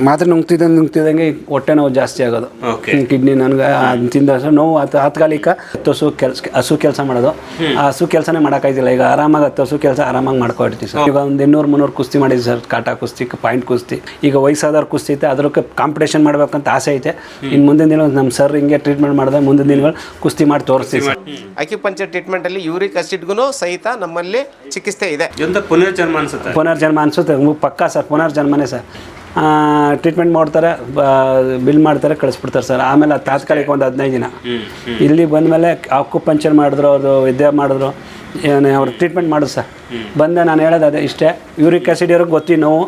ಮಾತ್ರೆ ನುಂಗ್ತಿದ್ದಂಗೆ ನುಂಗ್ತಿದ್ದಂಗೆ ಹೊಟ್ಟೆ ನೋವು ಜಾಸ್ತಿ ಆಗೋದು. ಕಿಡ್ನಿ ನನಗೆ ತಿಂದ ನೋವು ತಾತ್ಕಾಲಿಕ ಹತ್ತು ಹಸು ಕೆಲಸ ಹಸು ಕೆಲಸ ಮಾಡೋದು. ಆ ಹಸು ಕೆಲಸನೇ ಮಾಡೋಕ್ಕಾಯ್ತಿಲ್ಲ ಈಗ ಆರಾಮಾಗಿ ಹತ್ತು ಹಸು ಕೆಲಸ ಆರಾಮಾಗಿ ಮಾಡ್ಕೊಡ್ತೀವಿ ಸರ್. ಈಗ ಒಂದು ಇನ್ನೂರು ಮುನ್ನೂರು ಕುಸ್ತಿ ಮಾಡಿದ್ವಿ ಸರ್. ಕಾಟಾ ಕುಸ್ತಿ ಪಾಯಿಂಟ್ ಕುಸ್ತಿ. ಈಗ ವಯಸ್ಸಾದವ್ರು ಕುಸ್ತಿ ಐತೆ ಅದಕ್ಕೆ ಕಾಂಪಿಟೇಷನ್ ಮಾಡ್ಬೇಕಂತ ಆಸೆ ಐತೆ. ಇನ್ನು ಮುಂದಿನ ದಿನ ನಮ್ಮ ಸರ್ ಹಿಂಗೆ ಟ್ರೀಟ್ಮೆಂಟ್ ಮಾಡಿದ್ರೆ ಮುಂದಿನ ದಿನಗಳು ಕುಸ್ತಿ ಮಾಡಿ ತೋರಿಸ್ತೀವಿ ಸರ್. ಅಕ್ಯುಪಂಚರ್ ಟ್ರೀಟ್ಮೆಂಟಲ್ಲಿ ಯೂರಿಕ್ ಆಸಿಡ್ಗೂ ಸಹಿತ ನಮ್ಮಲ್ಲಿ ಚಿಕಿತ್ಸೆ ಇದೆ. ಪುನರ್ಜನ್ಮ ಅನ್ಸುತ್ತೆ? ಪುನರ್ಜನ್ಮ ಅನ್ಸುತ್ತೆ. ಮು- ಪಕ್ಕಾ ಸರ್ ಪುನರ್ಜನ್ಮನೇ ಸರ್. ಟ್ರೀಟ್ಮೆಂಟ್ ಮಾಡ್ತಾರೆ ಬಿಲ್ ಮಾಡ್ತಾರೆ ಕಳಿಸ್ಬಿಡ್ತಾರೆ ಸರ್. ಆಮೇಲೆ ತಾತ್ಕಾಲಿಕ ಒಂದು ಹದಿನೈದು ದಿನ. ಇಲ್ಲಿ ಬಂದಮೇಲೆ ಆಕು ಪಂಚರ್ ಮಾಡಿದ್ರು ಅವರು ವಿದ್ಯೆ ಮಾಡಿದ್ರು ಏನು ಅವ್ರು ಟ್ರೀಟ್ಮೆಂಟ್ ಮಾಡೋದು ಸರ್. ಬಂದೆ ನಾನು ಹೇಳೋದು ಅದೇ ಇಷ್ಟೇ. ಯೂರಿಕ್ ಆ್ಯಸಿಡ್ ಇರೋರಿಗೆ ಗೊತ್ತಿ ನೋವು.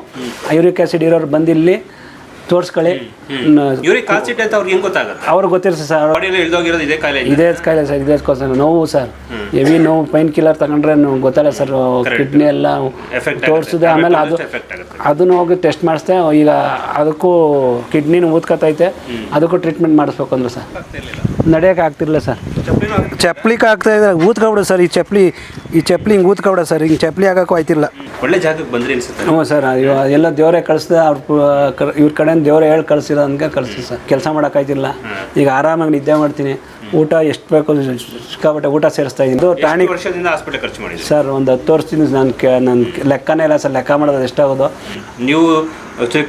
ಯೂರಿಕ್ ಆ್ಯಸಿಡ್ ಇರೋರು ಬಂದಿಲ್ಲಿ ಇಲ್ಲಿ ತೋರಿಸ್ಕೊಳ್ಳಿ. ಅಂತ ಅವ್ರಿಗೆ ಹೆಂಗ್ ಗೊತ್ತಾಗುತ್ತೆ? ಅವ್ರಿಗೆ ಗೊತ್ತಿರುತ್ತೆ ಸರ್ ಬಾಡಿಯಲ್ಲಿ ಇಳ್ದೋಗಿರೋದು ಇದೇ ಕಾಯಿಲೆ ಇದೇ ಕಾಯಿಲೆ ಸರ್ ಇದೇ ಸರ್ ನೋವು ಸರ್. ಹೆವಿ ನೋವು ಪೈನ್ ಕಿಲ್ಲರ್ ತಗೊಂಡ್ರೆ ಗೊತ್ತಲ್ಲ ಸರ್ ಕಿಡ್ನಿ ಎಲ್ಲ ಎಫೆಕ್ಟ್ ತೋರಿಸಿದೆ ಆಮೇಲೆ ಅದು ಅದನ್ನು ಹೋಗಿ ಟೆಸ್ಟ್ ಮಾಡಿಸ್ದೆ ಈಗ ಅದಕ್ಕೂ ಕಿಡ್ನಿನ ಊದ್ಕೊತೈತೆ ಅದಕ್ಕೂ ಟ್ರೀಟ್ಮೆಂಟ್ ಮಾಡಿಸ್ಬೇಕು ಅಂದ್ರೆ ಸರ್. ನಡೆಯೋಕೆ ಆಗ್ತಿರ್ಲಿಲ್ಲ ಸರ್. ಚಪ್ಲಿಗೆ ಆಗ್ತಾ ಇದೆ ಊದ್ಕೊಬಿಡು ಸರ್ ಈ ಚಪ್ಪಲಿ ಈ ಚಪ್ಪಲಿ ಹಿಂಗೆ ಊದ್ಕೊಬಿಡ ಸರ್ ಹಿಂಗೆ ಚಪ್ಪಲಿ ಆಗೋಕ್ಕೂ ಆಯ್ತಿಲ್ಲ. ಒಳ್ಳೆ ಜಾಗಕ್ಕೆ ಬಂದ್ರಿ ಅನ್ಸುತ್ತೆ. ಹ್ಞೂ ಸರ್ ಎಲ್ಲ ದೇವರೇ ಕಳಿಸ್ದೆ ಅವ್ರ ಇವ್ರ ಕಡೆ ದೇವರೇ ಹೇಳಿ ಕಳಿಸಿರೋ ಹಂಗೆ ಕಳಿಸಿ ಸರ್. ಕೆಲಸ ಮಾಡೋಕ್ಕಾಯ್ತಿಲ್ಲ. ಈಗ ಆರಾಮಾಗಿ ನಿದ್ದೆ ಮಾಡ್ತೀನಿ. ಊಟ ಎಷ್ಟು ಬೇಕು ಸಿಕ್ಕಾಪಟ್ಟೆ ಊಟ ಸೇರಿಸ್ತಾ ಇದ್ದೀನಿ. ಇದು ಟಾನಿಕ್ ವರ್ಷದಿಂದ ಹಾಸ್ಪಿಟಲ್ ಖರ್ಚು ಮಾಡಿ ಸರ್ ಒಂದು ಹತ್ತು ವರ್ಷದಿಂದ ನಾನು ಕೆ ನನ್ನ ಲೆಕ್ಕನೇ ಇಲ್ಲ ಸರ್. ಲೆಕ್ಕ ಮಾಡೋದು ಎಷ್ಟಾಗೋದು? ನೀವು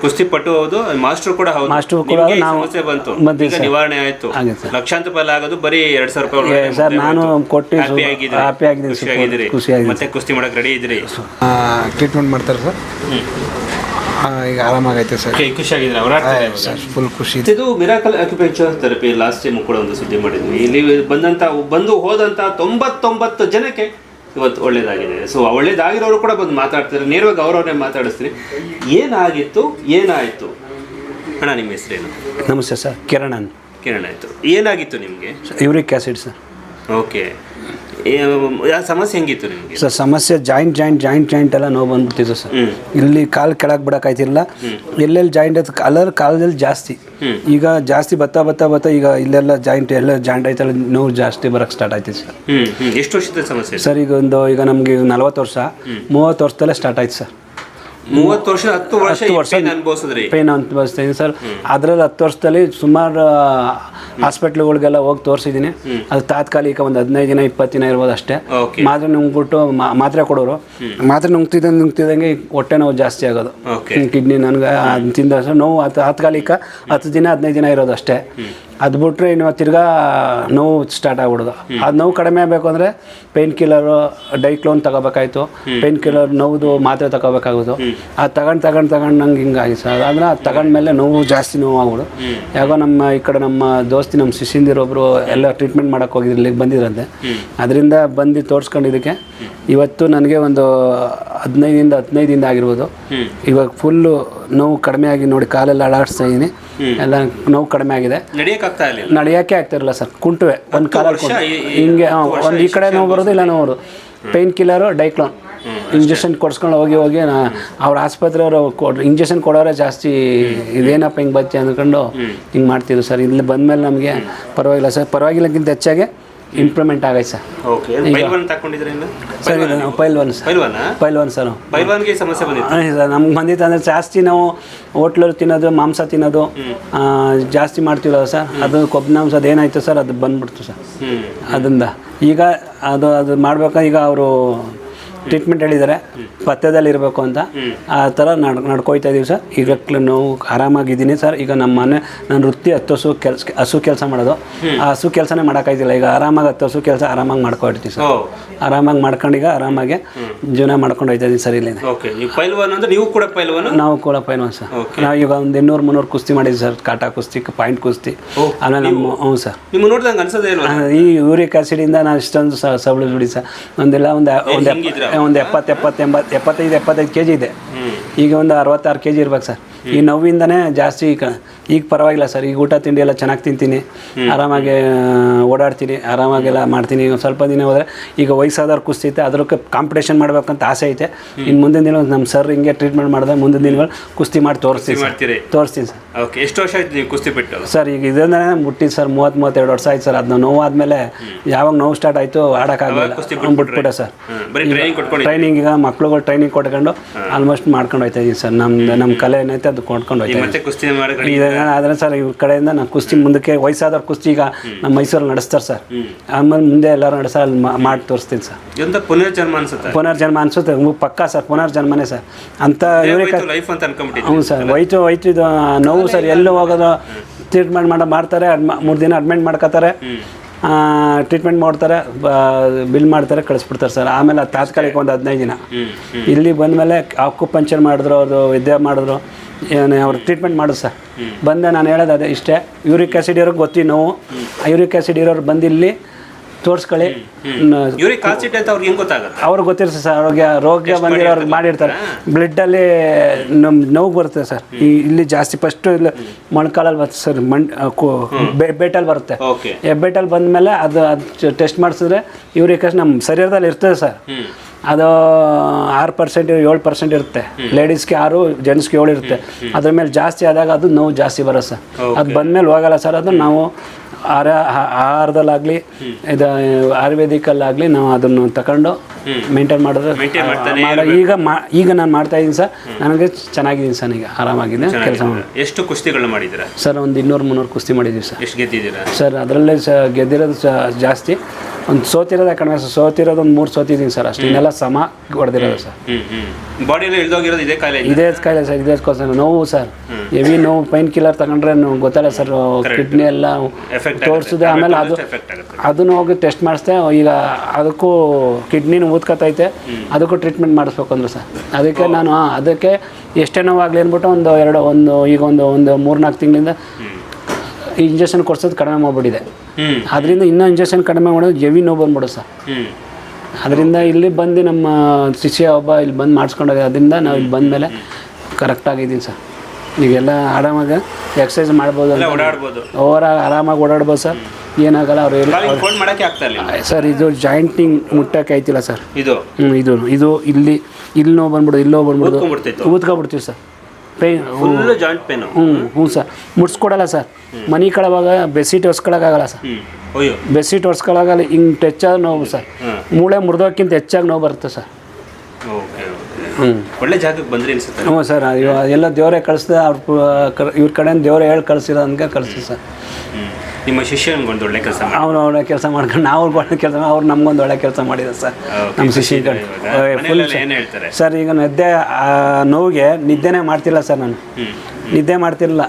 ಕುಸ್ತಿ ಪಟ್ಟು ಹೌದು ಮಾಸ್ಟರ್ ಕೂಡ ಹೌದು. ಮಾಸ್ಟ್ರು ಕೂಡ ನಿಮ್ಗೆ ಈ ನಾವು ಸಮಸ್ಯೆ ಬಂತು. ಬಂದಿದೆ ಈಗ ಸರ್. ನಿವಾರಣೆ ಆಯ್ತು. ಹಾಗೆ ಸರ್. ಲಕ್ಷಾಂತರ ಫಲ ಆಗೋದು ಬರೀ ಎರಡ್ ಸಾವಿರ ರೂಪಾಯಿ ಏ, ಸರ್, ನಾನು ಹೋಯ್ತು. ಕೊಟ್ಟು Happy ಸು- ಆಗಿದ್ದೀರಿ. happy ಆಗಿದ್ದೀನಿ ಖುಷಿ ಸರ್, ಆಗಿದ್ದೀರಿ. ಖುಷಿ. ಮತ್ತೆ ಕುಸ್ತಿ ಮಾಡಕ್ ರೆಡಿ ಇದ್ರಿ ಟ್ರೀಟ್ಮೆಂಟ್ ಮಾಡ್ತಾರೆ ಸರ್. ಆ, ಈಗ ಆರಾಮಾಗೈತೆ ಸರ್. ಓಕೆ ಖುಷಿ ಆಗಿದ್ರೆ ಅವರ ಸರ್ ಫುಲ್ ಖುಷಿ. ಇದೆ ಇದು miracle acupuncture therapy last time ಕೂಡ ಒಂದು ಸುದ್ದಿ ಮಾಡಿದ್ವಿ. ಇಲ್ಲಿ ಬಂದಂತ ಬಂದು ಹೋದಂತ ತೊಂಬತ್ತೊಂಬತ್ತು ಜನಕ್ಕೆ ಇವತ್ತು ಒಳ್ಳೇದಾಗಿದೆ. ಸೊ ಒಳ್ಳೇದಾಗಿರೋರು ಕೂಡ ಬಂದು ಮಾತಾಡ್ತಾರೆ. ನೇರವಾಗಿ ಅವರವ್ರನ್ನೇ ಮಾತಾಡಿಸ್ತೀರಿ ಏನಾಗಿತ್ತು? ಏನಾಯ್ತು? ಅಣ್ಣ ನಿಮ್ಮ ಹೆಸರೇನು? ನಮಸ್ತೆ ಸರ್ ಕಿರಣ್ ಕಿರಣ್ ಆಯಿತು. ಏನಾಗಿತ್ತು ನಿಮಗೆ? Uric acid sir. ಓಕೆ ಸಮಸ್ಯೆ ಹೆಂಗಿತ್ತು ನಿಮಗೆ? ಸರ್ ಸಮಸ್ಯೆ ಜಾಯಿಂಟ್ ಜಾಯಿಂಟ್ ಜಾಯಿಂಟ್ ಜಾಯಿಂಟ್ ಎಲ್ಲ ನೋವು ಬಂದ್ಬಿಡ್ತಿತ್ತು ಸರ್. ಇಲ್ಲಿ ಕಾಲು ಕೆಳಗೆ ಬಿಡೋಕ್ಕಾಯ್ತಿಲ್ಲ ಎಲ್ಲೆಲ್ಲಿ ಜಾಯಿಂಟ್ ಆಯ್ತು ಕಲರ್ ಕಾಲದಲ್ಲಿ ಜಾಸ್ತಿ. ಈಗ ಜಾಸ್ತಿ ಬತ್ತಾ ಬತ್ತಾ ಬತ್ತಾ ಈಗ ಇಲ್ಲೆಲ್ಲ ಜಾಯಿಂಟ್ ಎಲ್ಲ ಜಾಯಿಂಟ್ ಆಯ್ತಲ್ಲ ನೋವು ಜಾಸ್ತಿ ಬರೋಕ್ಕೆ ಸ್ಟಾರ್ಟ್ ಆಯ್ತು ಸರ್. ಎಷ್ಟು ವರ್ಷದ ಸಮಸ್ಯೆ ಸರ್ ಈಗ ಒಂದು ಈಗ ನಮಗೆ ನಲ್ವತ್ತು ವರ್ಷ. ಮೂವತ್ತು ವರ್ಷದಲ್ಲೇ ಸ್ಟಾರ್ಟ್ ಆಯ್ತು ಸರ್. ಮೂವತ್ತು ವರ್ಷ ಹತ್ತು ವರ್ಷ ಅನುಭವಿಸಿದ್ರಿ. ಪೇನ್ ಅಂತ ಬಸ್ತೀನಿ ಸರ್. ಅದರಲ್ಲಿ ಹತ್ತು ವರ್ಷದಲ್ಲಿ ಸುಮಾರು ಹಾಸ್ಪಿಟ್ಲ್ಗಳಿಗೆಲ್ಲ ಹೋಗಿ ತೋರಿಸಿದ್ದೀನಿ. ಅದು ತಾತ್ಕಾಲಿಕ ಒಂದು ಹದಿನೈದು ದಿನ ಇಪ್ಪತ್ತು ದಿನ ಇರ್ಬೋದು ಅಷ್ಟೇ. ಮಾತ್ರೆ ನುಂಗ್ಬಿಟ್ಟು ಮಾತ್ರೆ ಕೊಡೋರು. ಮಾತ್ರೆ ನುಂಗ್ತಿದ್ದಂಗೆ ನುಂಗ್ತಿದ್ದಂಗೆ ಹೊಟ್ಟೆ ನೋವು ಜಾಸ್ತಿ ಆಗೋದು. ಕಿಡ್ನಿ ನನಗೆ ತಿಂದ ನೋವು ತಾತ್ಕಾಲಿಕ ಹತ್ತು ದಿನ ಹದಿನೈದು ದಿನ ಇರೋದು ಅಷ್ಟೇ. ಅದು ಬಿಟ್ಟರೆ ಇನ್ನು ತಿರ್ಗಾ ನೋವು ಸ್ಟಾರ್ಟ್ ಆಗ್ಬಿಡೋದು. ಅದು ನೋವು ಕಡಿಮೆ ಆಗಬೇಕು ಅಂದರೆ ಪೇನ್ ಕಿಲ್ಲರು ಡೈಕ್ಲೋನ್ ತಗೋಬೇಕಾಯ್ತು. ಪೇನ್ ಕಿಲ್ಲರ್ ನೋವುದು ಮಾತ್ರೆ ತಗೋಬೇಕಾಗೋದು. ಅದು ತಗೊಂಡು ತಗೊಂಡು ತಗೊಂಡು ನಂಗೆ ಹಿಂಗಾಗಿ ಸರ್. ಅದನ್ನ ಅದು ತಗೊಂಡ್ಮೇಲೆ ನೋವು ಜಾಸ್ತಿ ನೋವು ಆಗ್ಬಿಡು ಯಾಕೋ ನಮ್ಮ ಈ ಕಡೆ ನಮ್ಮ ದೋಸ್ತಿ ನಮ್ಮ ಶಿಷ್ಯಂದಿರೊಬ್ಬರು ಎಲ್ಲ ಟ್ರೀಟ್ಮೆಂಟ್ ಮಾಡೋಕೆ ಹೋಗಿದ್ರು ಇಲ್ಲಿಗೆ ಬಂದಿದ್ರಂತೆ ಅದರಿಂದ ಬಂದು ತೋರಿಸ್ಕೊಂಡಿದ್ದಕ್ಕೆ ಇವತ್ತು ನನಗೆ ಒಂದು ಹದಿನೈದಿಂದ ಹದಿನೈದಿಂದ ದಿನ ಆಗಿರ್ಬೋದು ಇವಾಗ ಫುಲ್ಲು ನೋವು ಕಡಿಮೆ ಆಗಿ ನೋಡಿ ಕಾಲೆಲ್ಲ ಅಳಾಡಿಸ್ತಾ ಇದ್ದೀನಿ ಎಲ್ಲ ನೋವು ಕಡಿಮೆ ಆಗಿದೆ. ನಡೆಯಕ್ಕಾಗ್ತಾ ಇರಲಿಲ್ಲ ನಡೆಯೋಕ್ಕೆ ಆಗ್ತಿರಲಿಲ್ಲ ಸರ್ ಕುಂಟುವೆ ಒಂದು ಕಾಲ ಹಿಂಗೆ ಒಂದು ಈ ಕಡೆ ನೋವು ಬರೋದು ಇಲ್ಲ ನೋವು ಬರೋದು. ಪೇನ್ ಕಿಲ್ಲರು ಡೈಕ್ಲೋನ್ ಇಂಜೆಕ್ಷನ್ ಕೊಡ್ಸ್ಕೊಂಡು ಹೋಗಿ ಹೋಗಿ ನಾ ಅವ್ರ ಆಸ್ಪತ್ರೆಯವರು ಇಂಜೆಕ್ಷನ್ ಕೊಡೋರೆ ಜಾಸ್ತಿ ಇದೇನಪ್ಪ ಹಿಂಗೆ ಬಚ್ಚೆ ಅಂದ್ಕೊಂಡು ಹಿಂಗೆ ಮಾಡ್ತಿದ್ರು ಸರ್. ಇಲ್ಲಿ ಬಂದಮೇಲೆ ನಮಗೆ ಪರವಾಗಿಲ್ಲ ಸರ್. ಪರವಾಗಿಲ್ಲಕ್ಕಿಂತ ಹೆಚ್ಚಾಗಿ ಇಂಪ್ರೂವ್ಮೆಂಟ್ ಆಗೈತೆ ಸರ್. ಓಕೆ ಪೈಲ್ವಾನ್ ತಗೊಂಡಿದ್ರಿಂದ ಸರ್ ಇದು ನಾವು ಪೈಲ್ವಾನ್ ಸರ್. ಪೈಲ್ವಾನ ಪೈಲ್ವಾನ್ ಸರ್. ಪೈಲ್ವಾನ್ಗೆ ಗೆ ಸಮಸ್ಯೆ ಬಂದಿತ್ತು. ಸರ್ ನಮ್ಗೆ ಬಂದಿತ್ತು ಅಂದರೆ ಜಾಸ್ತಿ ನಾವು ಹೋಟ್ಲಲ್ಲಿ ತಿನ್ನೋದು ಮಾಂಸ ತಿನ್ನೋದು ಜಾಸ್ತಿ ಮಾಡ್ತೀವಲ್ಲ ಸರ್. ಅದು ಸರ್ ಏನಾಯ್ತು ಸರ್ ಅದು ಬಂದ್ಬಿಡ್ತು ಸರ್. ಅದರಿಂದ. ಈಗ ಅದು ಅದು ಮಾಡ್ಬೇಕಾ ಈಗ ಅವರು ಟ್ರೀಟ್ಮೆಂಟ್ ಹೇಳಿದ್ದಾರೆ. ಪಥ್ಯದಲ್ಲಿ ಇರಬೇಕು ಅಂತ. ಆ ಥರ ನಡ್ ನಡ್ಕೊಯ್ತಾ ಇದ್ದೀವಿ ಸರ್. ಈಗ ನಾವು ಆರಾಮಾಗಿದ್ದೀನಿ ಸರ್. ಈಗ ನಮ್ಮ ಮನೆ ನಾನು ವೃತ್ತಿ ಹತ್ತು ಹಸು ಕೆಲಸ ಹಸು ಕೆಲಸ ಮಾಡೋದು. ಆ ಹಸು ಕೆಲಸನೇ ಮಾಡೋಕ್ಕಾಯ್ತಿಲ್ಲ ಈಗ ಆರಾಮಾಗಿ ಹತ್ತು ಹಸು ಕೆಲಸ ಆರಾಮಾಗಿ ಮಾಡ್ಕೊಳ್ತೀವಿ ಸರ್. ಆರಾಮಾಗಿ ಮಾಡ್ಕೊಂಡು ಈಗ ಆರಾಮಾಗಿ ಜೀವನ ಮಾಡ್ಕೊಂಡು ಹೋಯ್ತಾ ಇದ್ದೀನಿ ಸರ್ ಇಲ್ಲಿ ನೀವು ಪೈಲ್ವಾನ್ ಅಂದ್ರೆ ನೀವು ಕೂಡ ಪೈಲ್ವಾನ್? ನಾವು ಕೂಡ ಪೈಲ್ವಾನ್ ಸರ್. ನಾವು ಈಗ ಒಂದು ಇನ್ನೂರು ಮುನ್ನೂರು ಕುಸ್ತಿ ಮಾಡಿದ್ವಿ ಸರ್. ಕಾಟಾ ಕುಸ್ತಿ ಪಾಯಿಂಟ್ ಕುಸ್ತಿ. ಆಮೇಲೆ ನಮ್ಮ ಹ್ಞೂ ಸರ್. ನಿಮ್ಮ ನೋಡಿದಂಗೆ ಅನ್ಸೋದೇ ಈ ಯೂರಿಕ್ ಆಸಿಡಿಂದ ನಾನು ಇಷ್ಟೊಂದು ಸ ಸವಳು ಬಿಡಿ ಸರ್. ಒಂದೆಲ್ಲ ಒಂದು ಒಂದು? ಒಂದು ಎಪ್ಪತ್ತು ಎಪ್ಪತ್ತು ಎಂಬತ್ತು ಎಪ್ಪತ್ತೈದು ಎಪ್ಪತ್ತೈದು ಕೆ ಜಿ ಇದೆ ಈಗ ಒಂದು ಅರವತ್ತಾರು ಕೆ ಜಿ ಇರ್ಬೇಕು ಸರ್. ಈ ನೋವಿಂದನೇ ಜಾಸ್ತಿ ಈಗ ಈಗ ಪರವಾಗಿಲ್ಲ ಸರ್. ಈಗ ಊಟ ತಿಂಡಿ ಎಲ್ಲ ಚೆನ್ನಾಗಿ ತಿಂತೀನಿ. ಆರಾಮಾಗಿ ಓಡಾಡ್ತೀನಿ. ಆರಾಮಾಗೆಲ್ಲ ಮಾಡ್ತೀನಿ. ಈಗ ಸ್ವಲ್ಪ ದಿನ ಹೋದರೆ ಈಗ ವಯಸ್ಸಾದವ್ರು ಕುಸ್ತಿ ಐತೆ ಅದಕ್ಕೆ ಕಾಂಪಿಟೇಷನ್ ಮಾಡ್ಬೇಕಂತ ಆಸೆ ಐತೆ. ಇನ್ನು ಮುಂದಿನ ದಿನ ನಮ್ಮ ಸರ್ ಹಿಂಗೆ ಟ್ರೀಟ್ಮೆಂಟ್ ಮಾಡಿದ್ರೆ ಮುಂದಿನ ದಿನಗಳು ಕುಸ್ತಿ ಮಾಡಿ ತೋರಿಸ್ತೀನಿ ಮಾಡ್ತೀರಿ? ತೋರಿಸ್ತೀನಿ ಸರ್. ಓಕೆ ಎಷ್ಟು ವರ್ಷ ಆಯ್ತು ನೀವು ಕುಸ್ತಿ ಬಿಟ್ಟು? ಸರ್ ಈಗ ಇದರಿಂದ ಮುಟ್ಟಿದ್ದು ಸರ್ ಮೂವತ್ತು ಮೂವತ್ತೆರಡು ವರ್ಷ ಆಯ್ತು ಸರ್. ಅದನ್ನ ನೋವು ಆದಮೇಲೆ ಯಾವಾಗ ನೋವು ಸ್ಟಾರ್ಟ್ ಆಯಿತು ಆಡೋಕ್ಕಾಗಲ್ಲ ಬಿಟ್ಬಿಟ್ಟೆ ಸರ್. ಟ್ರೈನಿಂಗ್ ಈಗ ಮಕ್ಳುಗಳು ಟ್ರೈನಿಂಗ್ ಕೊಟ್ಕೊಂಡು ಆಲ್ಮೋಸ್ಟ್ ಮಾಡ್ಕೊಂಡು ಹೋಗ್ತಾ ಇದೀನಿ ಸರ್. ನಮ್ದು ನಮ್ಮ ಕಲೆ ಏನೈತೆ ಅದು ಕೊಂಡ್ಕೊಂಡು ಹೋಗ್ತೀನಿ ಮತ್ತೆ ಕುಸ್ತಿ ಮಾಡಿ ಆದರೆ ಸರ್ ಇವ್ರ ಕಡೆಯಿಂದ ನಾನು ಕುಸ್ತಿ ಮುಂದಕ್ಕೆ ವಯಸ್ಸಾದವ್ರ ಕುಸ್ತಿ ಈಗ ನಮ್ಮ ಮೈಸೂರಲ್ಲಿ ನಡೆಸ್ತಾರೆ ಸರ್. ಆಮೇಲೆ ಮುಂದೆ ಎಲ್ಲರೂ ನಡೆಸ ಅಲ್ಲಿ ಮಾಡಿ ತೋರಿಸ್ತೀನಿ ಸರ್. ಇದೊಂದು ಪುನರ್ಜನ್ಮ ಅನ್ಸುತ್ತೆ? ಪುನರ್ಜನ್ಮ ಅನ್ಸುತ್ತೆ. ಪಕ್ಕ ಪಕ್ಕಾ ಸರ್ ಪುನರ್ಜನ್ಮನೇ ಸರ್. ಅಂತ ಇವ್ರಿಗೆ ಲೈಫ್ ಅಂತ ಅನ್ಕೊಂಡ್ಬಿಟ್ಟಿದ್ದೆ ಹ್ಞೂ ಸರ್ ವೈಟು ವೈಟ್ ಇದು ನೋವು ಸರ್ ಎಲ್ಲೂ ಹೋಗೋದು ಟ್ರೀಟ್ಮೆಂಟ್ ಮಾಡೋ ಮಾಡ್ತಾರೆ ಮೂರು ದಿನ ಅಡ್ಮಿಟ್ ಮಾಡ್ಕೋತಾರೆ. ಟ್ರೀಟ್ಮೆಂಟ್ ಮಾಡ್ತಾರೆ ಬಿಲ್ ಮಾಡ್ತಾರೆ ಕಳಿಸ್ಬಿಡ್ತಾರೆ ಸರ್. ಆಮೇಲೆ ತಾತ್ಕಾಲಿಕ ಒಂದು ಹದಿನೈದು ದಿನ. ಇಲ್ಲಿ ಬಂದಮೇಲೆ ಆಕು ಪಂಚರ್ ಮಾಡಿದ್ರು ಅವರು ವಿದ್ಯೆ ಮಾಡಿದ್ರು ಏನು ಅವ್ರು ಟ್ರೀಟ್ಮೆಂಟ್ ಮಾಡೋದು ಸರ್. ಬಂದೆ ನಾನು ಹೇಳೋದು ಅದೇ ಇಷ್ಟೇ. ಯೂರಿಕ್ ಆ್ಯಸಿಡ್ ಇರೋರು ಗೊತ್ತಿ ನೋವು. ಯೂರಿಕ್ ಆ್ಯಸಿಡ್ ಇರೋರು ಬಂದಿಲ್ಲಿ ಇಲ್ಲಿ ತೋರಿಸ್ಕೊಳ್ಳಿ. ಯೂರಿಕ್ ಆಸಿಡ್ ಅಂತ ಅವ್ರಿಗೆ ಹೆಂಗೆ ಗೊತ್ತಾಗುತ್ತೆ? ಅವ್ರಿಗೆ ಗೊತ್ತಿರುತ್ತೆ ಸರ್ ಅವ್ರಿಗೆ ರೋಗ ಬಂದಿರೋರ್ಗೆ ಮಾಡಿರ್ತಾರೆ. ಬ್ಲಡ್ಡಲ್ಲಿ ನಮ್ಮ ನೋವು ಬರುತ್ತೆ ಸರ್. ಈ ಇಲ್ಲಿ ಜಾಸ್ತಿ ಫಸ್ಟು ಇಲ್ಲಿ ಮೊಣಕಾಲಲ್ಲಿ ಬರುತ್ತೆ ಸರ್ ಮಣ್ ಬೆಟ್ಟಲ್ಲಿ ಬರುತ್ತೆ. ಹೆಬ್ಬೆಟ್ಟಲ್ಲಿ ಬಂದಮೇಲೆ ಅದು ಅದು ಟೆಸ್ಟ್ ಮಾಡಿಸಿದ್ರೆ ಯೂರಿಕ್ ಆಸಿಡ್ ನಮ್ಮ ಶರೀರದಲ್ಲಿ ಇರ್ತದೆ ಸರ್. ಅದು ಆರು ಪರ್ಸೆಂಟ್ ಏಳು ಪರ್ಸೆಂಟ್ ಇರುತ್ತೆ. ಲೇಡೀಸ್ಗೆ ಆರು ಜೆಂಟ್ಸ್ಗೆ ಏಳು ಇರುತ್ತೆ. ಅದ್ರ ಮೇಲೆ ಜಾಸ್ತಿ ಆದಾಗ ಅದು ನೋವು ಜಾಸ್ತಿ ಬರುತ್ತೆ ಸರ್. ಅದು ಬಂದಮೇಲೆ ಹೋಗಲ್ಲ ಸರ್ ಅದು ನಾವು ಆಹಾರ ಆ- ಆಹಾರದಲ್ಲಾಗಲಿ ಇದು ಆಯುರ್ವೇದಿಕಲ್ಲಾಗಲಿ ನಾವು ಅದನ್ನು ತಗೊಂಡು ಮೇಂಟೈನ್ ಮಾಡಿದ್ರೆ ಈಗ ಮಾ ಈಗ ನಾನು ಮಾಡ್ತಾ ಇದ್ದೀನಿ ಸರ್. ನನಗೆ ಚೆನ್ನಾಗಿದ್ದೀನಿ ಸರ್ ಈಗ ಆರಾಮಾಗಿದೆ ಕೆಲಸ ಎಷ್ಟು ಕುಸ್ತಿಗಳು ಮಾಡಿದ್ದೀರಾ? ಸರ್ ಒಂದು ಇನ್ನೂರು ಮುನ್ನೂರು ಕುಸ್ತಿ ಮಾಡಿದ್ದೀವಿ ಸರ್. ಎಷ್ಟು ಗೆದ್ದಿದ್ದೀರಾ? ಸರ್ ಅದರಲ್ಲೇ ಸರ್ ಗೆದ್ದಿರೋದು ಜಾಸ್ತಿ. ಒಂದು ಸೋತಿರೋದೇ ಕಣ ಸರ್. ಸೋತಿರೋದು ಒಂದು ಮೂರು ಸೋತಿದ್ದೀನಿ ಸರ್ ಅಷ್ಟು. ಇನ್ನೆಲ್ಲ ಸಮ ಹೊಡೆದಿರೋದು ಸರ್. ಬಾಡಿಯಲ್ಲಿ ಇಳ್ದೋಗಿರೋದು ಇದೇ ಕಾಯಿಲೆ ಇದೇ? ಕಾಯಿಲೆ ಸರ್ ನೋವು ಸರ್. ಹೆವಿ ನೋವು ಪೈನ್ ಕಿಲ್ಲರ್ ತಗೊಂಡ್ರೆ ಗೊತ್ತಲ್ಲ ಸರ್ ಕಿಡ್ನಿ ಎಲ್ಲ ತೋರಿಸಿದೆ ಆಮೇಲೆ ಅದು ಅದನ್ನು ಹೋಗಿ ಟೆಸ್ಟ್ ಮಾಡಿಸ್ದೆ ಈಗ ಅದಕ್ಕೂ ಕಿಡ್ನಿನ ಊದ್ಕೊತೈತೆ ಅದಕ್ಕೂ ಟ್ರೀಟ್ಮೆಂಟ್ ಮಾಡಿಸ್ಬೇಕು ಅಂದ್ರು ಸರ್. ಅದಕ್ಕೆ ನಾನು ಅದಕ್ಕೆ ಎಷ್ಟೇ ನೋವಾಗಲಿ ಅಂದ್ಬಿಟ್ಟು ಒಂದು ಎರಡು ಒಂದು ಈಗ ಒಂದು ಒಂದು ಮೂರ್ನಾಲ್ಕು ತಿಂಗಳಿಂದ ಇಂಜೆಕ್ಷನ್ ಕೊಡ್ಸೋದು ಕಡಿಮೆ ಮಾಡಿಬಿಟ್ಟಿದೆ. ಅದರಿಂದ ಇನ್ನೂ ಇಂಜೆಕ್ಷನ್ ಕಡಿಮೆ ಮಾಡೋದು ಹೆವಿ ನೋವು ಬಂದ್ಬಿಡೋದು ಸರ್. ಅದರಿಂದ ಇಲ್ಲಿ ಬಂದು ನಮ್ಮ ಶಿಷ್ಯ ಒಬ್ಬ ಇಲ್ಲಿ ಬಂದು ಮಾಡಿಸ್ಕೊಂಡೋಗ ಅದರಿಂದ ನಾವು ಇಲ್ಲಿ ಬಂದಮೇಲೆ ಕರೆಕ್ಟಾಗಿದ್ದೀನಿ ಸರ್. ಈಗೆಲ್ಲ ಆರಾಮಾಗಿ ಎಕ್ಸಸೈಸ್ ಮಾಡ್ಬೋದು ಓವರ್ ಆರಾಮಾಗಿ ಓಡಾಡ್ಬೋದು ಸರ್. ಏನಾಗಲ್ಲ ಅವ್ರು ಇಲ್ಲ. ಸರ್ ಇದು ಜಾಯಿಂಟಿಂಗ್ ಮುಟ್ಟಕ್ಕೆ ಆಯ್ತಿಲ್ಲ ಸರ್. ಇದು? ಹ್ಞೂ ಇದು ಇದು ಇಲ್ಲಿ ಇಲ್ಲಿ ನೋವು ಬಂದ್ಬಿಡೋದು ಇಲ್ಲಿ ನೋವು ಬಂದ್ಬಿಡೋದು ಊದ್ಕೊಬಿಡ್ತೀವಿ sir. Pain full joint pain ಹ್ಞೂ ಹ್ಞೂ ಸರ್. ಮುಡ್ಸ್ಕೊಡಲ್ಲ ಸರ್. ಮನೆ ಕಳವಾಗ ಬೆಡ್ಶೀಟ್ ಒರ್ಸ್ಕೊಳಕ್ಕಾಗಲ್ಲ ಸರ್. ಬೆಡ್ಶೀಟ್ ಒರ್ಸ್ಕೊಳಗಲ್ಲ ಹಿಂಗೆ ಟಚ್ ಆದ್ರೆ ನೋವು ಸರ್. ಮೂಳೆ ಮುರಿದೋಕ್ಕಿಂತ ಹೆಚ್ಚಾಗಿ ನೋವು ಬರುತ್ತೆ ಸರ್. ಹ್ಞೂ ಒಳ್ಳೆ ಜಾಗಕ್ಕೆ ಬಂದ್ರಿ ಅನ್ಸುತ್ತೆ. ಹ್ಞೂ ಸರ್ ಎಲ್ಲ ದೇವರೇ ಕಳಿಸ್ದೆ ಅವ್ರ ಇವ್ರ ಕಡೆಯಿಂದ ದೇವರೇ ಹೇಳಿ ಕಳಿಸಿರೋ ಹಂಗೆ ಕಳಿಸಿ ಸರ್. ನಿಮ್ಮ ಶಿಷ್ಯ ಒಂದು ಒಳ್ಳೆ ಕೆಲಸ ಅವ್ರು ಒಳ್ಳೆ ಕೆಲಸ ಮಾಡ್ಕೊಂಡು ನಾವು ಒಳ್ಳೆ ಕೆಲಸ ಅವ್ರು ನಮ್ಗೊಂದು ಒಳ್ಳೆ ಕೆಲಸ ಮಾಡಿದ್ರು ಸರ್. ನಮ್ಮ ಶಿಷ್ಯ ಸರ್ ಈಗ ನಿದ್ದೆ ನೋವಿಗೆ ನಿದ್ದೆನೇ ಮಾಡ್ತಿಲ್ಲ ಸರ್ ನಾನು. ನಿದ್ದೆ ಮಾಡ್ತಿರಲಿಲ್ಲ.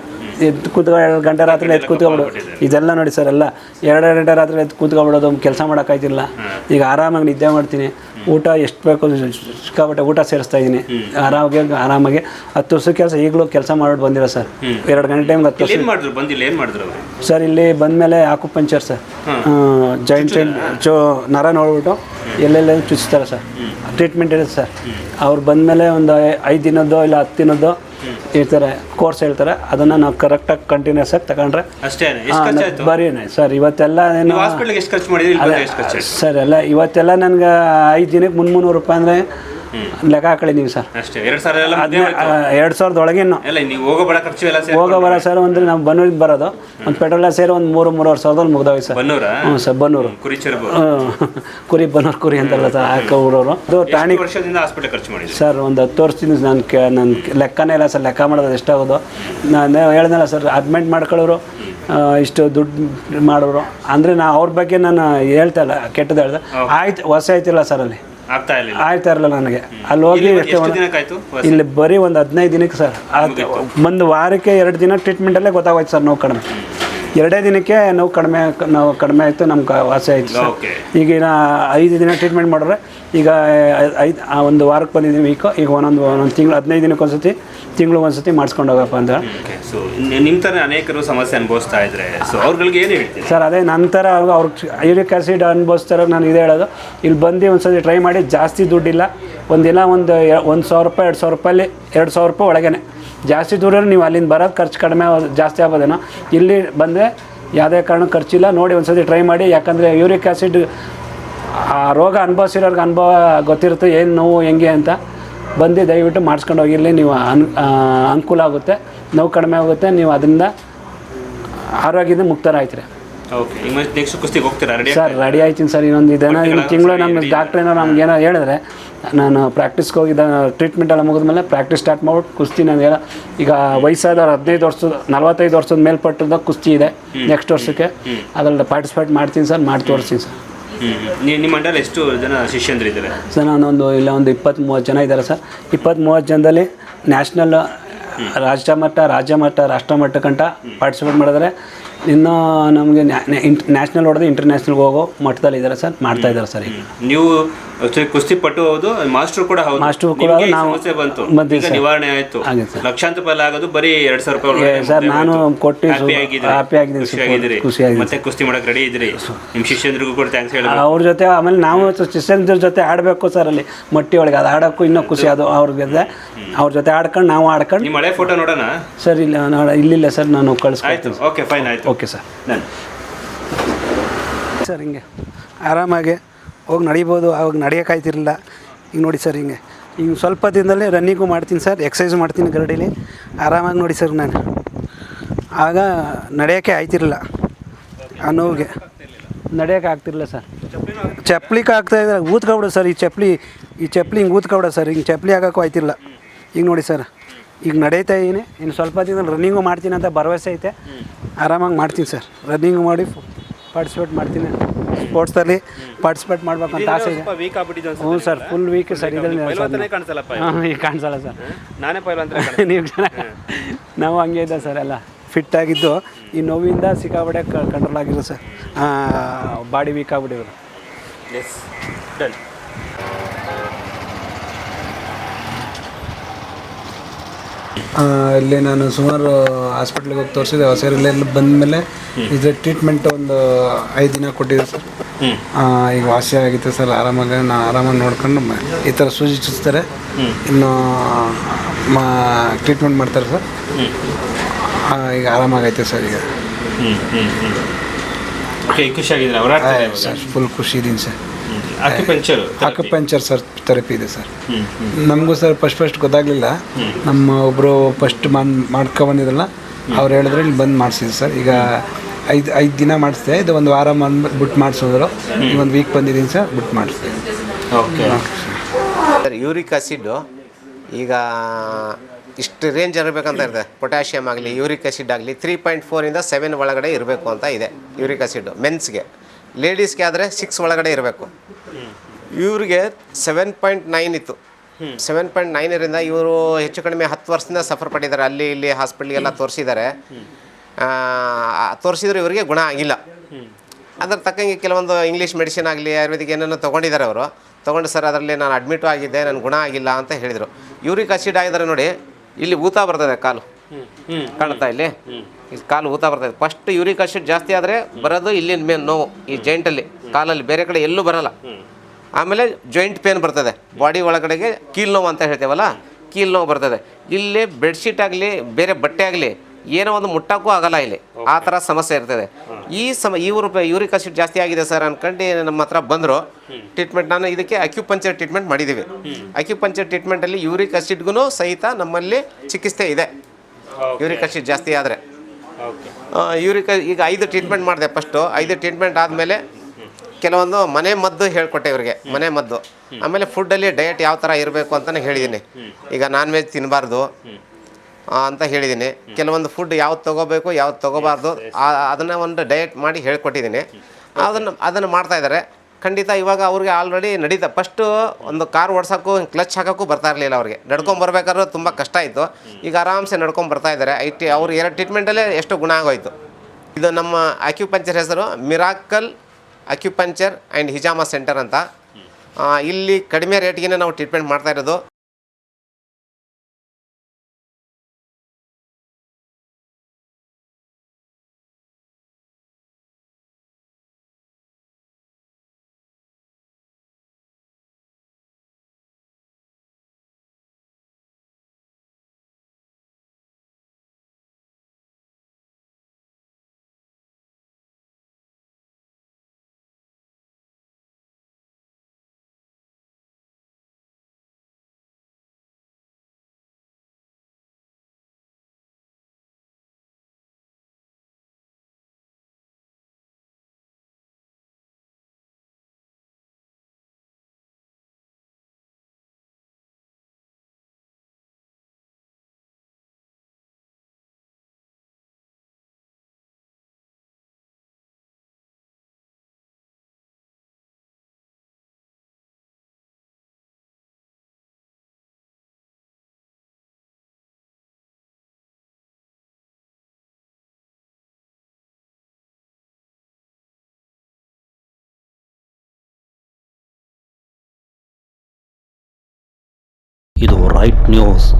ಎದ್ದು ಕೂತ್ಕೊ ಎರಡು ಗಂಟೆ ರಾತ್ರಿ ಎದ್ದು ಕೂತ್ಕೊಬಿಡೋದು ಇದೆಲ್ಲ ನೋಡಿ ಸರ್ ಎಲ್ಲ ಎರಡು ಗಂಟೆ ರಾತ್ರಿ ಎದ್ದು ಕೂತ್ಕೊಬಿಡೋದು ಕೆಲಸ ಮಾಡೋಕ್ಕಾಯ್ತಿಲ್ಲ ಈಗ ಆರಾಮಾಗಿ ನಿದ್ದೆ ಮಾಡ್ತೀನಿ. ಊಟ ಎಷ್ಟು ಬೇಕು ಸಿಕ್ಕಾಪಟ್ಟೆ ಊಟ ಸೇರಿಸ್ತಾ ಇದ್ದೀನಿ ಆರಾಮಾಗಿ ಆರಾಮಾಗಿ. ಹತ್ತು ವರ್ಷ ಕೆಲಸ ಈಗಲೂ ಕೆಲಸ ಮಾಡ್ಬಿಟ್ಟು ಬಂದಿರೋ ಸರ್. ಎರಡು ಗಂಟೆ ಟೈಮ್ಗೆ ಹತ್ತು ವರ್ಷ ಏನ್ ಮಾಡಿದ್ರು? ಬಂದಿಲ್ಲ ಏನು ಮಾಡಿದ್ರು ಅವರು? ಸರ್ ಇಲ್ಲಿ ಬಂದಮೇಲೆ ಆಕುಪಂಚರ್ ಸರ್. ಜಾಯಿಂಟ್ ಚೋ ನರ ನೋಡ್ಬಿಟ್ಟು ಎಲ್ಲೆಲ್ಲ ಚುಚ್ತಾರೆ ಸರ್. ಟ್ರೀಟ್ಮೆಂಟ್ ಇರುತ್ತೆ ಸರ್. ಅವ್ರು ಬಂದಮೇಲೆ ಒಂದು ಐದು ದಿನದ್ದು ಇಲ್ಲ ಹತ್ತು ದಿನದ್ದು ಇರ್ತಾರೆ ಕೋರ್ಸ್ ಹೇಳ್ತಾರೆ. ಅದನ್ನು ನಾವು ಕರೆಕ್ಟಾಗಿ ಕಂಟಿನ್ಯೂಸ್ ಆಗಿ ತಗೊಂಡ್ರೆ ಅಷ್ಟೇ ಎಷ್ಟು ಖರ್ಚಾಯ್ತು ಬರೀ ಸರ್ ಇವತ್ತೆಲ್ಲ ಏನು ನೀವು ಹಾಸ್ಪಿಟ್ಲಿಗೆ ಎಷ್ಟು ಖರ್ಚು ಮಾಡಿದ್ರಿ? ಇಲ್ಲಿ ಎಷ್ಟು ಖರ್ಚಾಯ್ತು ಸರ್ ಎಲ್ಲ ಇವತ್ತೆಲ್ಲ ನನಗೆ ಐದು ದಿನಕ್ಕೆ ಮುನ್ನೂರು ರೂಪಾಯಿ ಅಂದರೆ ಲೆಕ್ಕ ಹಾಕೊಳ್ಳಿದ್ದೀವಿ ಸರ್. ಅಷ್ಟೇ ಎರಡು ಸಾವಿರ ಎಲ್ಲ ಮುಗ್ದೇ ಹೋಯ್ತು. ಎರಡು ಸಾವಿರದ ಒಳಗೇನು ಎಲ್ಲ ನೀವು ಹೋಗೋ ಬಡ ಖರ್ಚು ಎಲ್ಲ ಸೇರಿ ಹೋಗೋ ಬರೋ ಸರ್ ಅಂದ್ರೆ ನಾವು ಬನ್ನೂರಿಗೆ ಬರೋದು. ಒಂದು ಪೆಟ್ರೋಲ್ ಸೇರಿ ಒಂದು ಮೂರು ಮೂರುವರೆ ಸಾವಿರದಲ್ಲಿ ಮುಗ್ದೋಗಿ ಸರ್. ಬನ್ನೂರ? ಹ್ಞೂ ಸರ್ ಬನ್ನೂರು. ಕುರಿಚರ್ಬು ಕುರಿ ಬನ್ನೂರು ಕುರಿ ಅಂತಲ್ಲ ಸರ್ ಹಾಕ ಊರವರು. ಅದು ಟಾಣಿಕ್ ವರ್ಷದಿಂದ ಹಾಸ್ಪಿಟಲ್ ಖರ್ಚು ಮಾಡಿದ್ರಿ? ಸರ್ ಒಂದು ಹತ್ತು ವರ್ಷದಿಂದ ನಾನು ಕೇ ನನ್ನ ಲೆಕ್ಕನೇ ಇಲ್ಲ ಸರ್ ಲೆಕ್ಕ ಮಾಡೋದು ಎಷ್ಟಾಗೋದು. ನಾನು ಹೇಳ್ದಲ್ಲ ಸರ್ ಅಡ್ಮಿಟ್ ಮಾಡ್ಕೊಳ್ಳೋರು ಇಷ್ಟು ದುಡ್ಡು ಮಾಡೋರು. ಅಂದರೆ ನಾ ಅವ್ರ ಬಗ್ಗೆ ನಾನು ಹೇಳ್ತಾ ಇಲ್ಲ ಕೆಟ್ಟದ್ದು ಹೇಳ್ದೆ. ಆಯ್ತು ಹೊಸ ಆಯ್ತಿಲ್ಲ ಸರ್ ಅಲ್ಲಿ. ಆಗ್ತಾ ಇರಲಿಲ್ಲ. ನನಗೆ. ಅಲ್ಲಿ ಹೋಗಿ ಎಷ್ಟು ಇಲ್ಲಿ ಬರೀ ಒಂದು ಹದಿನೈದು ದಿನಕ್ಕೆ ಸರ್. ಒಂದು ವಾರಕ್ಕೆ ಎರಡು ದಿನ ಟ್ರೀಟ್ಮೆಂಟಲ್ಲೇ ಗೊತ್ತಾಗೋಯ್ತು ಸರ್ ನೋವು ಕಡಿಮೆ. ಎರಡೇ ದಿನಕ್ಕೆ ನೋವು ಕಡಿಮೆ ನಾವು ಕಡಿಮೆ ಆಯಿತು ನಮ್ಗೆ ವಾಸಿ ಆಯಿತು ಸರ್. ಓಕೆ ಈಗ ನಾ ಐದು ದಿನ ಟ್ರೀಟ್ಮೆಂಟ್ ಮಾಡಿದ್ರೆ ಈಗ ಐದು ಒಂದು ವಾರಕ್ಕೆ ಬಂದಿದ್ದೀನಿ ವೀಕು ಈಗ ಒಂದೊಂದು ಒಂದೊಂದು ತಿಂಗಳು ಹದಿನೈದು ದಿನಕ್ಕೆ ಒಂದ್ಸತಿ ತಿಂಗಳು ಒಂದ್ಸತಿ ಮಾಡಿಸ್ಕೊಂಡು ಹೋಗಪ್ಪ ಅಂತ ಸೊ ನಿಮ್ಮ ಥರ ಅನೇಕರು ಸಮಸ್ಯೆ ಅನುಭವಿಸ್ತಾ ಇದ್ರೆ ಸೊ ಅವ್ರುಗಳಿಗೆ ಏನು ಹೇಳ್ತೀವಿ ಸರ್ ಅದೇ ನಂತರ ಅವ್ರಿಗೆ ಅವ್ರ ಯೂರಿಕ್ ಆ್ಯಸಿಡ್ ಅನುಭವಿಸ್ತಾರೆ ನಾನು ಇದೇ ಹೇಳೋದು. ಇಲ್ಲಿ ಬಂದು ಒಂದ್ಸತಿ ಟ್ರೈ ಮಾಡಿ ಜಾಸ್ತಿ ದುಡ್ಡಿಲ್ಲ. ಒಂದಿನ ಒಂದು ಒಂದು ಸಾವಿರ ರೂಪಾಯಿ ಎರಡು ಸಾವಿರ ರೂಪಾಯಲ್ಲಿ ಎರಡು ಸಾವಿರ ರೂಪಾಯಿ ಒಳಗೇನೆ. ಜಾಸ್ತಿ ದೂರ ನೀವು ಅಲ್ಲಿಂದ ಬರೋದು ಖರ್ಚು ಕಡಿಮೆ ಜಾಸ್ತಿ ಆಗೋದೇನೋ. ಇಲ್ಲಿ ಬಂದರೆ ಯಾವುದೇ ಕಾರಣ ಖರ್ಚಿಲ್ಲ. ನೋಡಿ ಒಂದ್ಸತಿ ಟ್ರೈ ಮಾಡಿ. ಯಾಕಂದರೆ ಯೂರಿಕ್ ಆ್ಯಸಿಡ್ ಆ ರೋಗ ಅನುಭವಿಸಿರೋರ್ಗೆ ಅನುಭವ ಗೊತ್ತಿರುತ್ತೆ. ಏನು ನೋವು, ಹೆಂಗೆ ಅಂತ ಬಂದು ದಯವಿಟ್ಟು ಮಾಡಿಸ್ಕೊಂಡು ಹೋಗಿರಲಿ ನೀವು ಅನ್ ಅನುಕೂಲ ಆಗುತ್ತೆ. ನೋವು ಕಡಿಮೆ ಆಗುತ್ತೆ. ನೀವು ಅದರಿಂದ ಆರೋಗ್ಯದಿಂದ ಮುಕ್ತರಾಗ್ತೀರಿ ಸರ್ ರೆಡಿ ಆಯ್ತೀನಿ ಸರ್ ಇನ್ನೊಂದು ಇದೇನೋ? ಇನ್ನು ತಿಂಗಳು ನಮ್ಮ ಡಾಕ್ಟ್ರ್ ಏನೋ ನಮ್ಗೆ ಏನೋ ಹೇಳಿದ್ರೆ ನಾನು ಪ್ರಾಕ್ಟೀಸ್ಗೆ ಹೋಗಿದ್ದ ಟ್ರೀಟ್ಮೆಂಟ್ ಎಲ್ಲ ಮುಗಿದ್ಮೇಲೆ ಪ್ರಾಕ್ಟೀಸ್ ಸ್ಟಾರ್ಟ್ ಮಾಡ್ಬಿಟ್ಟು ಕುಸ್ತಿ ನಾನು ಹೇಳ ಈಗ ವಯಸ್ಸಾದವ್ರು ಹದಿನೈದು ವರ್ಷದ ನಲ್ವತ್ತೈದು ವರ್ಷದ ಮೇಲ್ಪಟ್ಟದ ಕುಸ್ತಿ ಇದೆ ನೆಕ್ಸ್ಟ್ ವರ್ಷಕ್ಕೆ. ಅದರಲ್ಲಿ ಪಾರ್ಟಿಸಿಪೇಟ್ ಮಾಡ್ತೀನಿ ಸರ್ ಮಾಡಿ ತೋರಿಸ್ತೀನಿ ಸರ್ ನಿಮ್ಮ ಮಂಡಲ ಎಷ್ಟು ಜನ ಶಿಷ್ಯಂದ್ರಿದ್ದಾರೆ ಸರ್ ನಾನೊಂದು ಇಲ್ಲ ಒಂದು ಇಪ್ಪತ್ತು ಮೂವತ್ತು ಜನ ಇದ್ದಾರೆ ಸರ್ ಇಪ್ಪತ್ತು ಮೂವತ್ತು ಜನದಲ್ಲಿ ನ್ಯಾಷನಲ್ ರಾಜ್ಯ ಮಟ್ಟ ರಾಜ್ಯ ಮಟ್ಟ ರಾಷ್ಟ್ರ ಮಟ್ಟಕ್ಕಂಟ ಕಂಟ ಪಾರ್ಟಿಸಿಪೇಟ್ ಮಾಡಿದ್ರೆ. ಇನ್ನೂ ನಮಗೆ ನ್ಯಾಷನಲ್ ಹೊಡೆದು ಇಂಟರ್ನ್ಯಾಷನಲ್ಗೆ ಹೋಗೋ ಮಟ್ಟದಲ್ಲಿ ಇದ್ದಾರೆ ಸರ್ ಮಾಡ್ತಾ ಇದ್ದಾರೆ ಸರ್ ಈಗ. ನೀವು actually ಕುಸ್ತಿ ಪಟ್ಟು ಹೌದು ಮಾಸ್ಟರ್ ಕೂಡ ಹೌದು. ಮಾಸ್ಟರ್ ಕೂಡ ನಾವು- ಸಮಸ್ಯೆ ಬಂತು. ಈಗ ನಿವಾರಣೆ ಆಯಿತು. ಲಕ್ಷಾಂತರ ಫಲ ಆಗೋದು ಬರೀ ಎರಡು ಸಾವಿರ ರೂಪಾಯಿ ಸರ್, ನಾನು. ಕೊಟ್ಟು ಹ್ಯಾಪಿ. ಆಗಿದ್ದೀನಿ. ಮತ್ತೆ ಕುಸ್ತಿ ಮಾಡಕ್ಕೆ ರೆಡಿ ಇದ್ರಿ ನಿಮ್ಮ ಶಿಷ್ಯಂದ್ರಿಗೂ ಕೂಡ ಥ್ಯಾಂಕ್ಸ್ ಹೇಳಬೇಕು ಅವ್ರ ಜೊತೆ ಆಮೇಲೆ ನಾವು ಶಿಷ್ಯಂದ್ರ ಜೊತೆ ಆಡಬೇಕು ಸರ್ ಅಲ್ಲಿ ಮಟ್ಟಿ ಒಳಗೆ. ಅದು ಆಡೋಕ್ಕೂ ಇನ್ನೂ ಖುಷಿ ಅದು ಅವ್ರಿಗೆ ಅವ್ರ ಜೊತೆ ಆಡ್ಕೊಂಡು ನಾವು ಆಡ್ಕೊಂಡು ನಿಮ್ಮ ಹಳೆ ಫೋಟೋ ನೋಡೋಣ? ಸರ್ ಇಲ್ಲ ನೋಡ ಇಲ್ಲಿಲ್ಲ ಸರ್ ನಾನು ಆಯ್ತು ಕಳಿಸ್ಕೊಡ್ತೀನಿ ಓಕೆ ಫೈನ್ ಆಯ್ತು ಓಕೆ ಸರ್ ಸರ್ ಹಿಂಗೆ. ಆರಾಮಾಗಿ. ಹೋಗಿ ನಡಿಬೋದು ಆವಾಗ ನಡೆಯೋಕ್ಕಾಯ್ತಿರಲಿಲ್ಲ ಈಗ ನೋಡಿ ಸರ್ ಹಿಂಗೆ. ಈಗ ಸ್ವಲ್ಪ ದಿನದಲ್ಲೇ ರನ್ನಿಂಗು ಮಾಡ್ತೀನಿ ಸರ್ ಎಕ್ಸಸೈಸ್ ಮಾಡ್ತೀನಿ ಗರಡಿಲಿ ಆರಾಮಾಗಿ ನೋಡಿ ಸರ್ ನಾನು. ಆಗ ನಡೆಯೋಕ್ಕೆ ಆಯ್ತಿರಲಿಲ್ಲ. ಆ ನೋವಿಗೆ ನಡೆಯೋಕೆ ಆಗ್ತಿರಲಿಲ್ಲ ಸರ್. ಚಪ್ಪಲಿ ಆಗ್ತಾ ಇದ್ರೆ ಊದ್ಕೊಬಿಡ ಸರ್ ಈ ಚಪ್ಪಲಿ ಈ ಚಪ್ಪಲಿ ಹಿಂಗೆ ಊದ್ಕೊಬಿಡ ಸರ್ ಹಿಂಗೆ ಚಪ್ಪಲಿ ಹಾಕೋಕ್ಕೂ ಆಯ್ತಿಲ್ಲ ಈಗ ನೋಡಿ ಸರ್ ಈಗ ನಡೀತಾ ಇದ್ದೀನಿ ಇನ್ನು ಸ್ವಲ್ಪ ದಿನದಲ್ಲಿ ರನ್ನಿಂಗು ಮಾಡ್ತೀನಿ ಅಂತ ಭರವಸೆ ಐತೆ. ಆರಾಮಾಗಿ ಮಾಡ್ತೀನಿ ಸರ್. ರನ್ನಿಂಗು ಮಾಡಿ ಪಾರ್ಟಿಸಿಪೇಟ್ ಮಾಡ್ತೀನಿ. ಸ್ಪೋರ್ಟ್ಸಲ್ಲಿ ಪಾರ್ಟಿಸಿಪೇಟ್ ಅಂತ ಆಸೆ ಇದೆ. ವೀಕ್ ಆಗ್ಬಿಟ್ಟಿದ್ದು ಹ್ಞೂ ಸರ್ ಫುಲ್ ವೀಕ್ ಸರ್ ಇದ್ರಲ್ಲಿ ಕಾಣಿಸಲ್ಲಪ್ಪ ಹಾಂ ಈಗ ಕಾಣಿಸಲ್ಲ ಸರ್. ನಾನೇ ಅಂತ ನೀವು ನಾವು ಹಂಗೆ ಇದೆ ಸರ್ ಎಲ್ಲ. ಫಿಟ್ ಆಗಿದ್ದು ಈ ನೋವಿಂದ ಸಿಕ್ಕಾಬಡೆ ಕಂಟ್ರೋಲ್ ಆಗಿರೋ ಸರ್. ಬಾಡಿ ವೀಕ್ ಆಗ್ಬಿಟ್ಟಿರೋದು ಎಸ್ ಡನ್ ಇಲ್ಲಿ ನಾನು ಸುಮಾರು ಹಾಸ್ಪಿಟ್ಲಿಗೆ ಹೋಗಿ ತೋರಿಸಿದೆ. ಬಂದ ಬಂದಮೇಲೆ ಇದ್ರ ಟ್ರೀಟ್ಮೆಂಟ್ ಒಂದು ಐದು ದಿನ ಕೊಟ್ಟಿದ್ದೆ ಸರ್. ಈಗ ವಾಸಿ ಆಗಿತ್ತು ಸರ್. ಆರಾಮಾಗಿ ನಾನು ಆರಾಮಾಗಿ ನೋಡ್ಕೊಂಡು ಮ- ಈ ಥರ ಸೂಜಿ ಚುಚ್ತಾರೆ. ಇನ್ನು ಮಾ ಟ್ರೀಟ್ಮೆಂಟ್ ಮಾಡ್ತಾರೆ ಸರ್. ಆ, ಈಗ ಆರಾಮಾಗೈತೆ ಸರ್ ಈಗ. Okay sir. ಫುಲ್ ಖುಷಿ ಇದ್ದೀನಿ sir. Acupuncture acupuncture sir therapy ಇದೆ ಸರ್ ನಮಗೂ ಸರ್ ಫಸ್ಟ್ ಫಸ್ಟ್ ಗೊತ್ತಾಗಲಿಲ್ಲ. ನಮ್ಮ ಒಬ್ಬರು ಫಸ್ಟ್ ಮಾಡ್ಕೊ ಮಾಡ್ಕೊಬಂದಿದ್ರಲ್ಲ ಅವ್ರು ಹೇಳಿದ್ರೆ ಇಲ್ಲಿ ಬಂದು ಮಾಡಿಸಿದ್ರು ಸರ್ ಈಗ ಐದು ಐದು ದಿನ ಮಾಡಿಸಿದೆ. ಇದು ಒಂದು ವಾರ ಬಂದು ಬಿಟ್ಟು ಮಾಡಿಸಿದ್ರು. ಈಗ ಒಂದು ವೀಕ್ ಬಂದಿದ್ದೀನಿ ಸರ್ ಬಿಟ್ಟು ಮಾಡಿಸ್ದೆ. ಓಕೆ ಸರ್ ಯೂರಿಕ್ ಆಸಿಡ್ಡು ಈಗ ಇಷ್ಟು ರೇಂಜ್ ಇರಬೇಕಂತ ಇರ್ತದೆ ಪೊಟ್ಯಾಷಿಯಮ್ ಆಗಲಿ ಯೂರಿಕ್ ಆಸಿಡ್ ಆಗಲಿ ತ್ರೀ ಪಾಯಿಂಟ್ ಫೋರಿಂದ ಸೆವೆನ್ ಒಳಗಡೆ ಇರಬೇಕು ಅಂತ ಇದೆ ಯೂರಿಕ್ ಆಸಿಡ್ಡು ಮೆನ್ಸ್ಗೆ ಲೇಡೀಸ್ಗೆ ಆದರೆ ಸಿಕ್ಸ್ ಒಳಗಡೆ ಇರಬೇಕು. ಇವ್ರಿಗೆ ಸೆವೆನ್ ಪಾಯಿಂಟ್ ನೈನ್ ಇತ್ತು. ಸೆವೆನ್ ಪಾಯಿಂಟ್ ನೈನರಿಂದ ಇವರು ಹೆಚ್ಚು ಕಡಿಮೆ ಹತ್ತು ವರ್ಷದಿಂದ ಸಫರ್ ಪಟ್ಟಿದ್ದಾರೆ. ಅಲ್ಲಿ ಇಲ್ಲಿ ಹಾಸ್ಪಿಟ್ಲಿಗೆಲ್ಲ ತೋರಿಸಿದ್ದಾರೆ. ತೋರಿಸಿದ್ರು ಇವರಿಗೆ ಗುಣ ಆಗಿಲ್ಲ. ಅದ್ರ ತಕ್ಕಂಗೆ ಕೆಲವೊಂದು ಇಂಗ್ಲೀಷ್ ಮೆಡಿಸಿನ್ ಆಗಲಿ ಆಯುರ್ವೇದಿಕ್ ಏನೇನೋ ತೊಗೊಂಡಿದ್ದಾರೆ ಅವರು. ತೊಗೊಂಡು ಸರ್ ಅದರಲ್ಲಿ ನಾನು ಅಡ್ಮಿಟು ಆಗಿದ್ದೆ ನನ್ನ ಗುಣ ಆಗಿಲ್ಲ ಅಂತ ಹೇಳಿದರು. ಯೂರಿಕ್ ಆಸಿಡ್ ಆಗಿದ್ದಾರೆ ನೋಡಿ ಇಲ್ಲಿ ಊತ ಬರ್ತದೆ ಕಾಲು. ಕಾಣುತ್ತಾ ಇಲ್ಲಿ? ಇಲ್ಲಿ ಕಾಲು ಊತ ಬರ್ತದೆ. ಫಸ್ಟ್ ಯೂರಿಕ್ ಆಸಿಡ್ ಜಾಸ್ತಿ ಆದರೆ ಬರೋದು ಇಲ್ಲಿನ ಮೇನ್ ನೋವು ಈ ಜಾಯಿಂಟಲ್ಲಿ ಕಾಲಲ್ಲಿ ಬೇರೆ ಕಡೆ ಎಲ್ಲೂ ಬರಲ್ಲ. ಆಮೇಲೆ ಜಾಯಿಂಟ್ ಪೇನ್ ಬರ್ತದೆ. ಬಾಡಿ ಒಳಗಡೆಗೆ ಕೀಲ್ ನೋವು ಅಂತ ಹೇಳ್ತೇವಲ್ಲ ಕೀಲ್ ನೋವು ಬರ್ತದೆ. ಇಲ್ಲಿ ಬೆಡ್ಶೀಟ್ ಆಗಲಿ ಬೇರೆ ಬಟ್ಟೆ ಆಗಲಿ ಏನೋ ಒಂದು ಮುಟ್ಟಕ್ಕೂ ಆಗಲ್ಲ ಇಲ್ಲಿ. ಆ ಥರ ಸಮಸ್ಯೆ ಇರ್ತದೆ. ಈ ಸಮ ಇವರು ಯೂರಿಕ್ ಆಸಿಡ್ ಜಾಸ್ತಿ ಆಗಿದೆ ಸರ್ ಅನ್ಕೊಂಡು ನಮ್ಮ ಹತ್ರ ಬಂದರು. ಟ್ರೀಟ್ಮೆಂಟ್ ನಾನು ಇದಕ್ಕೆ ಅಕ್ಯುಪಂಚರ್ ಟ್ರೀಟ್ಮೆಂಟ್ ಮಾಡಿದ್ದೀವಿ ಅಕ್ಯುಪಂಚರ್ ಟ್ರೀಟ್ಮೆಂಟಲ್ಲಿ ಯೂರಿಕ್ ಆಸಿಡ್ಗೂ ಸಹಿತ ನಮ್ಮಲ್ಲಿ ಚಿಕಿತ್ಸೆ ಇದೆ. ಯೂರಿಕ್ ಆಸಿಡ್ ಜಾಸ್ತಿ ಆದರೆ. ಯೂರಿಕ್ ಈಗ ಐದು ಟ್ರೀಟ್ಮೆಂಟ್ ಮಾಡಿದೆ ಫಸ್ಟು ಐದು ಟ್ರೀಟ್ಮೆಂಟ್ ಆದಮೇಲೆ ಕೆಲವೊಂದು ಮನೆ ಮದ್ದು ಹೇಳ್ಕೊಟ್ಟೆ ಇವರಿಗೆ ಮನೆ ಮದ್ದು. ಆಮೇಲೆ ಫುಡ್ಡಲ್ಲಿ ಡಯಟ್ ಯಾವ ಥರ ಇರಬೇಕು ಅಂತಲೇ ಹೇಳಿದ್ದೀನಿ ಈಗ ನಾನ್ ವೆಜ್ ತಿನ್ನಬಾರ್ದು ಅಂತ ಹೇಳಿದ್ದೀನಿ ಕೆಲವೊಂದು ಫುಡ್ ಯಾವ್ದು ತೊಗೋಬೇಕು ಯಾವ್ದು ತೊಗೋಬಾರ್ದು ಅದನ್ನು ಒಂದು ಡಯಟ್ ಮಾಡಿ ಹೇಳ್ಕೊಟ್ಟಿದ್ದೀನಿ ಅದನ್ನು ಅದನ್ನು ಮಾಡ್ತಾಯಿದ್ದಾರೆ ಖಂಡಿತ ಇವಾಗ ಅವ್ರಿಗೆ ಆಲ್ರೆಡಿ ನಡೀತಾ ಫಸ್ಟು ಒಂದು ಕಾರ್ ಓಡ್ಸಕ್ಕೂ ಕ್ಲಚ್ ಹಾಕೋಕ್ಕೂ ಬರ್ತಾ ಇರಲಿಲ್ಲ ಅವ್ರಿಗೆ. ನಡ್ಕೊಂಬರ್ಬೇಕಾದ್ರೆ ತುಂಬ ಕಷ್ಟ ಆಯಿತು. ಈಗ ಆರಾಮ್ಸೆ ನಡ್ಕೊಂಡು ಬರ್ತಾ ಇದ್ದಾರೆ ಐ ಟಿ ಅವ್ರು ಎರಡು ಟ್ರೀಟ್ಮೆಂಟಲ್ಲೇ ಎಷ್ಟು ಗುಣ ಆಗೋಯ್ತು. ಇದು ನಮ್ಮ ಆಕ್ಯುಪಂಚರ್ ಹೆಸರು ಮಿರಾಕಲ್ ಅಕ್ಯುಪಂಚರ್ ಆ್ಯಂಡ್ ಹಿಜಾಮ ಸೆಂಟರ್ ಅಂತ. ಇಲ್ಲಿ ಕಡಿಮೆ ರೇಟ್ಗೆ ನಾವು ಟ್ರೀಟ್ಮೆಂಟ್ ಮಾಡ್ತಾ ಇರೋದು. bright news.